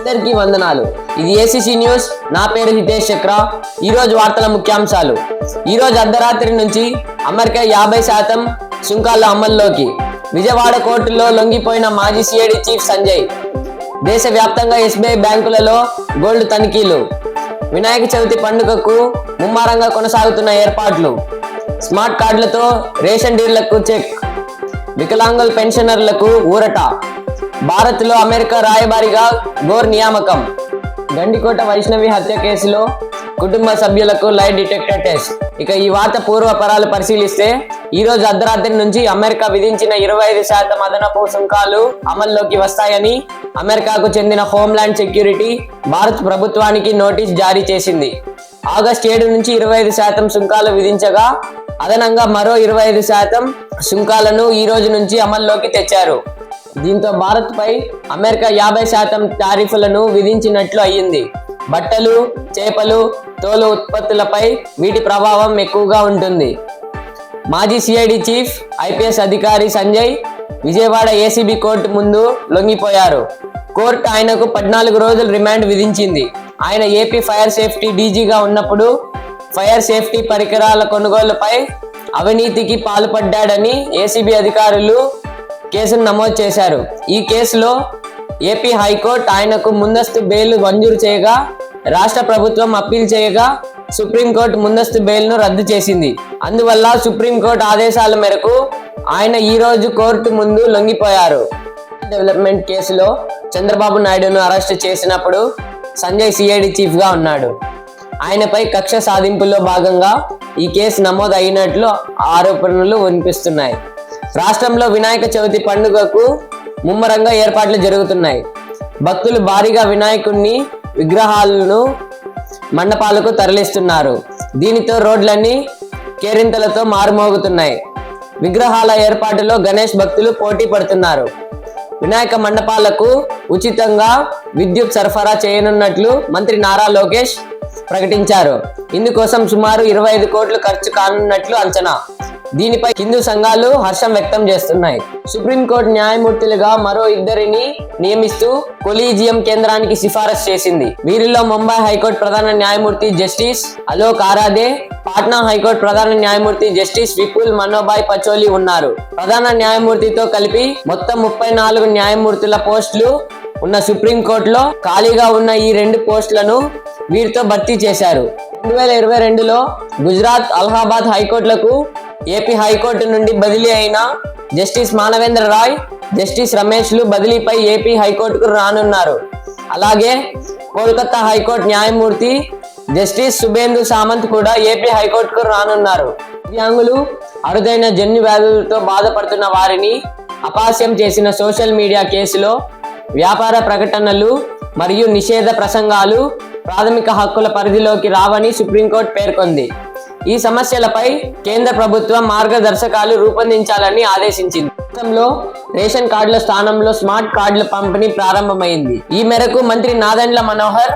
అందరికీ వందనాలు. ఇది ఏసీసీ న్యూస్ నా పేరు హితేష్ చక్ర. ఈరోజు వార్తల ముఖ్యాంశాలు. ఈ రోజు అర్ధరాత్రి నుంచి అమెరికా యాభై శాతం సుంకాల అమల్లోకి. విజయవాడ కోర్టులో లొంగిపోయిన మాజీ సిఐడి చీఫ్ సంజయ్. దేశవ్యాప్తంగా ఎస్బీఐ బ్యాంకులలో గోల్డ్ తనిఖీలు. వినాయక చవితి పండుగకు ముమ్మరంగా కొనసాగుతున్న ఏర్పాట్లు. స్మార్ట్ కార్డులతో రేషన్ డీలర్లకు చెక్. వికలాంగుల పెన్షనర్లకు ఊరట. భారత్లో అమెరికా రాయబారిగా గోర్ నియామకం. గండికోట వైష్ణవి హత్య కేసులో కుటుంబ సభ్యులకు లైట్ డిటెక్టర్ టెస్ట్. ఇక ఈ వార్త పూర్వపరాలు పరిశీలిస్తే ఈ రోజు అర్ధరాత్రి నుంచి అమెరికా విధించిన ఇరవై ఐదు శాతం అదనపు సుంకాలు అమల్లోకి వస్తాయని అమెరికాకు చెందిన హోంల్యాండ్ సెక్యూరిటీ భారత్ ప్రభుత్వానికి నోటీస్ జారీ చేసింది. ఆగస్టు ఏడు నుంచి ఇరవై ఐదు శాతం సుంకాలు విధించగా అదనంగా మరో ఇరవై ఐదు శాతం సుంకాలను ఈ రోజు నుంచి అమల్లోకి తెచ్చారు. దీంతో భారత్పై అమెరికా యాభై శాతం టారిఫ్లను విధించినట్లు అయ్యింది. బట్టలు చేపలు తోలు ఉత్పత్తులపై వీటి ప్రభావం ఎక్కువగా ఉంటుంది. మాజీ సిఐడి చీఫ్ ఐపీఎస్ అధికారి సంజయ్ విజయవాడ ఏసీబీ కోర్టు ముందు లొంగిపోయారు. కోర్టు ఆయనకు పద్నాలుగు రోజులు రిమాండ్ విధించింది. ఆయన ఏపీ ఫైర్ సేఫ్టీ డీజీగా ఉన్నప్పుడు ఫైర్ సేఫ్టీ పరికరాల కొనుగోలుపై అవినీతికి పాల్పడ్డాడని ఏసీబీ అధికారులు కేసును నమోదు చేశారు. ఈ కేసులో ఏపీ హైకోర్టు ఆయనకు ముందస్తు బెయిల్ మంజూరు చేయగా రాష్ట్ర ప్రభుత్వం అప్పీల్ చేయగా సుప్రీంకోర్టు ముందస్తు బెయిల్ను రద్దు చేసింది. అందువల్ల సుప్రీంకోర్టు ఆదేశాల మేరకు ఆయన ఈ రోజు కోర్టు ముందు లొంగిపోయారు. డెవలప్మెంట్ కేసులో చంద్రబాబు నాయుడును అరెస్ట్ చేసినప్పుడు సంజయ్ సిఐడి చీఫ్గా ఉన్నాడు. ఆయనపై కక్ష సాధింపులో భాగంగా ఈ కేసు నమోదు అయినట్లు ఆరోపణలు వినిపిస్తున్నాయి. రాష్ట్రంలో వినాయక చవితి పండుగకు ముమ్మరంగా ఏర్పాట్లు జరుగుతున్నాయి. భక్తులు భారీగా వినాయకుడిని విగ్రహాలను మండపాలకు తరలిస్తున్నారు. దీనితో రోడ్లన్నీ కేరింతలతో మారుమోగుతున్నాయి. విగ్రహాల ఏర్పాటులో గణేష్ భక్తులు పోటీ పడుతున్నారు. వినాయక మండపాలకు ఉచితంగా విద్యుత్ సరఫరా చేయనున్నట్లు మంత్రి నారా లోకేష్ ప్రకటించారు. ఇందుకోసం సుమారు ఇరవై ఐదు కోట్లు ఖర్చు కానున్నట్లు అంచనా. దీనిపై హిందూ సంఘాలు హర్షం వ్యక్తం చేస్తున్నాయి. సుప్రీంకోర్టు న్యాయమూర్తులుగా మరో ఇద్దరిని నియమిస్తూ కొలీజియం కేంద్రానికి సిఫారసు చేసింది. వీరిలో ముంబై హైకోర్టు ప్రధాన న్యాయమూర్తి justice Alok Aradhe Patna high court ప్రధాన న్యాయమూర్తి జస్టిస్ విపుల్ మనోభాయ్ పచోలి ఉన్నారు. ప్రధాన న్యాయమూర్తితో కలిపి మొత్తం ముప్పై నాలుగు న్యాయమూర్తుల పోస్టులు ఉన్న సుప్రీంకోర్టులో ఖాళీగా ఉన్న ఈ రెండు పోస్టులను వీరితో భర్తీ చేశారు. రెండు వేల ఇరవై రెండులో గుజరాత్ అలహాబాద్ హైకోర్టులకు ఏపీ హైకోర్టు నుండి బదిలీ అయిన జస్టిస్ మానవేంద్ర రాయ్ జస్టిస్ రమేష్లు బదిలీపై ఏపీ హైకోర్టుకు రానున్నారు. అలాగే కోల్కతా హైకోర్టు న్యాయమూర్తి జస్టిస్ సుబేందు సామంత్ కూడా ఏపీ హైకోర్టుకు రానున్నారు. దివ్యాంగులు అరుదైన జన్యు వ్యాధులతో బాధపడుతున్న వారిని అపాస్యం చేసిన సోషల్ మీడియా కేసులో వ్యాపార ప్రకటనలు మరియు నిషేధ ప్రసంగాలు ప్రాథమిక హక్కుల పరిధిలోకి రావని సుప్రీంకోర్టు పేర్కొంది. ఈ సమస్యలపై కేంద్ర ప్రభుత్వం మార్గదర్శకాలు రూపొందించాలని ఆదేశించింది. రాష్ట్రంలో రేషన్ కార్డుల స్థానంలో స్మార్ట్ కార్డుల పంపిణీ ప్రారంభమైంది. ఈ మేరకు మంత్రి నాదండ్ల మనోహర్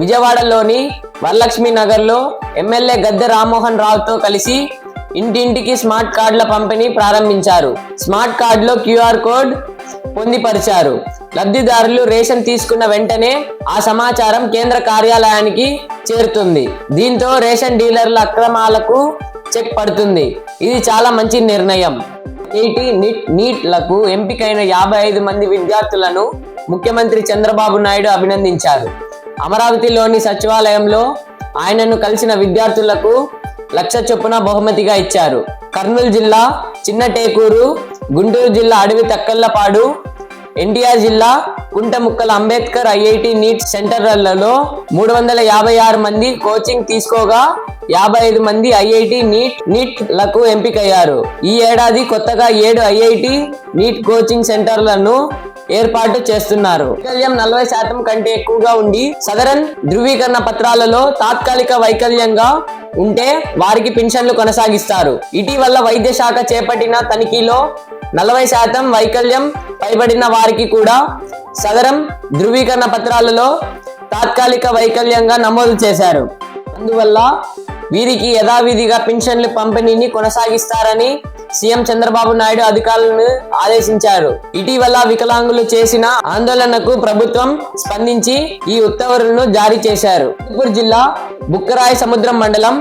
విజయవాడలోని వరలక్ష్మి నగర్లో ఎమ్మెల్యే గద్దె రామ్మోహన్ రావుతో కలిసి ఇంటింటికి స్మార్ట్ కార్డుల పంపిణీ ప్రారంభించారు. స్మార్ట్ కార్డులో క్యూఆర్ కోడ్ పొందిపరిచారు. లబ్ధిదారులు రేషన్ తీసుకున్న వెంటనే ఆ సమాచారం కేంద్ర కార్యాలయానికి చేరుతుంది. దీంతో రేషన్ డీలర్ల అక్రమాలకు చెక్ పడుతుంది. ఇది చాలా మంచి నిర్ణయం. ఐఐటి నిట్ నీట్లకు ఎంపికైన యాభై ఐదు మంది విద్యార్థులను ముఖ్యమంత్రి చంద్రబాబు నాయుడు అభినందించారు. అమరావతిలోని సచివాలయంలో ఆయనను కలిసిన విద్యార్థులకు లక్ష చొప్పున బహుమతిగా ఇచ్చారు. కర్నూలు జిల్లా చిన్నటేకూరు గుంటూరు జిల్లా అడవి తక్కల్లపాడు ఎన్టీఆర్ జిల్లా కుంటముక్కల అంబేద్కర్ ఐఐటి నీట్ సెంటర్లలో మూడు వందల యాభై ఆరు మంది కోచింగ్ తీసుకోగా యాభై ఐదు మంది ఐఐటి నీట్ నీట్లకు ఎంపికయ్యారు. ఈ ఏడాది కొత్తగా ఏడు ఐఐటి నీట్ కోచింగ్ సెంటర్లను ఏర్పాటు చేస్తున్నారు. వైకల్యం నలభై శాతం కంటే ఎక్కువగా ఉండి సదరన్ ధృవీకరణ పత్రాలలో తాత్కాలిక వైకల్యంగా ఉంటే వారికి పెన్షన్లు కొనసాగిస్తారు. ఇటీవల వైద్య శాఖ చేపట్టిన తనిఖీలో నలభై శాతం వైకల్యం పైబడిన వారికి కూడా సదరం ధృవీకరణ పత్రాలలో తాత్కాలిక వైకల్యంగా నమోదు చేశారు. అందువల్ల వీరికి యథావిధిగా పెన్షన్లు పంపిణీని కొనసాగిస్తారని సీఎం చంద్రబాబు నాయుడు అధికారులను ఆదేశించారు. ఇటీవల వికలాంగులు చేసిన ఆందోళనకు ప్రభుత్వం స్పందించి ఈ ఉత్తర్వులను జారీ చేశారు. చిత్తూరు జిల్లా బుక్కరాయ సముద్రం మండలం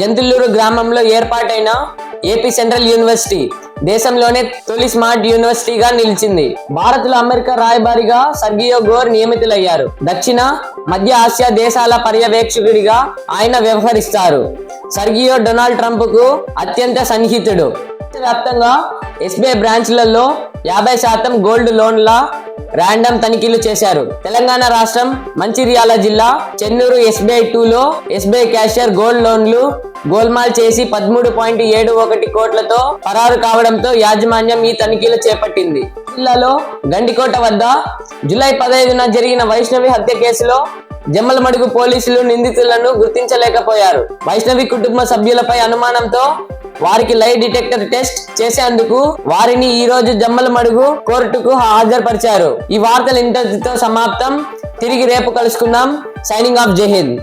జంతులూరు గ్రామంలో ఏర్పాటైన ఏపీ సెంట్రల్ యూనివర్సిటీ దేశంలోనే తొలి స్మార్ట్ యూనివర్సిటీగా నిలిచింది. భారత్లో అమెరికా రాయబారిగా సర్గియో గోర్ నియమితులయ్యారు. దక్షిణ మధ్య ఆసియా దేశాల పర్యవేక్షకుడిగా ఆయన వ్యవహరిస్తారు. సర్గియో డొనాల్డ్ ట్రంప్కు అత్యంత సన్నిహితుడు. వ్యాప్తంగా ఎస్బీఐ బ్రాంచ్లలో యాభై శాతం గోల్డ్ లోన్ల ర్యాండమ్ తనిఖీలు చేశారు. తెలంగాణ రాష్ట్రం మంచిర్యాల జిల్లా చెన్నూరు ఎస్బీఐ టూలో ఎస్బీఐ క్యాషియర్ గోల్డ్ లోన్లు గోల్మాల్ చేసి పదమూడు పాయింట్ ఏడు ఒకటి కోట్లతో పరారు కావడంతో యాజమాన్యం ఈ తనిఖీలు చేపట్టింది. జిల్లాలో గండికోట వద్ద జూలై పదహైదున జరిగిన వైష్ణవి హత్య కేసులో జమ్మలమడుగు పోలీసులు నిందితులను గుర్తించలేకపోయారు. వైష్ణవి కుటుంబ సభ్యులపై అనుమానంతో వారికి లై డిటెక్టర్ టెస్ట్ చేసేందుకు వారిని ఈ రోజు జమ్మలమడుగు కోర్టుకు హాజరుపరిచారు. ఈ వార్తలు ఇంతటితో సమాప్తం. తిరిగి రేపు కలుసుకుందాం. సైనింగ్ ఆఫ్ జై హింద్